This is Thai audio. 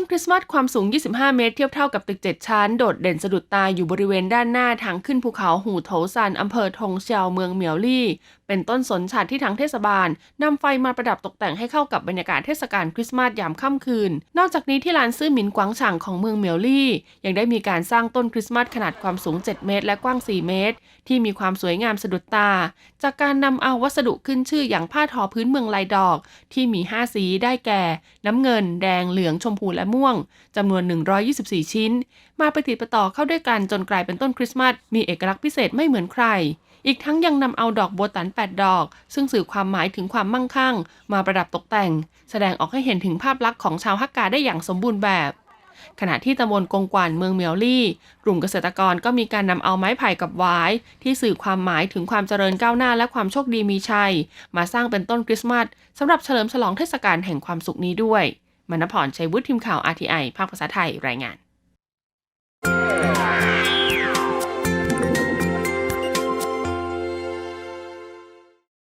ต้นคริสต์มาสความสูง 25 เมตรเทียบเท่ากับตึก 7 ชั้น โดดเด่นสะดุดตาอยู่บริเวณด้านหน้าทางขึ้นภูเขาหูโถซันอำเภอทงเชียวเมืองเหมียวลี่ เป็นต้นสนฉัดที่ทางเทศบาลนำไฟมาประดับตกแต่งให้เข้ากับบรรยากาศเทศกาลคริสต์มาสยามค่ำคืน นอกจากนี้ที่ลานซื่อหมินกวางฉางของเมืองเมียวลี่ ยังได้มีการสร้างต้นคริสต์มาสขนาดความสูง 7 เมตร และกว้าง 4 เมตร ที่มีความสวยงามสะดุดตา จากการนำเอาวัสดุขึ้นชื่ออย่างผ้าทอพื้นเมืองลายดอก ที่มี 5 สีได้แก่ น้ำเงิน แดงเหลืองชมพูและม่วงจำนวน 124 ชิ้น มาประติดประต่อเข้าด้วยกันจนกลายเป็นต้นคริสต์มาสมีเอกลักษณ์พิเศษไม่เหมือนใครอีกทั้งยังนำเอาดอกโบวตัน 8 ดอก ซึ่งสื่อความหมายถึงความมั่งคั่ง มาประดับตกแต่ง แสดงออกให้เห็นถึงภาพลักษณ์ของชาวฮักกาได้อย่างสมบูรณ์แบบ ขณะที่ตำบลกงกวานเมืองเมียวลี่ กลุ่มเกษตรกรก็มีการนำเอาไม้ไผ่กับหวายที่สื่อความหมายถึงความเจริญก้าวหน้าและความโชคดีมีชัย มาสร้างเป็นต้นคริสต์มาสสำหรับเฉลิมฉลองเทศกาลแห่งความสุขนี้ด้วยมณพรชัยวุฒิทีมข่าว RTI ภาคภาษาไทยรายงาน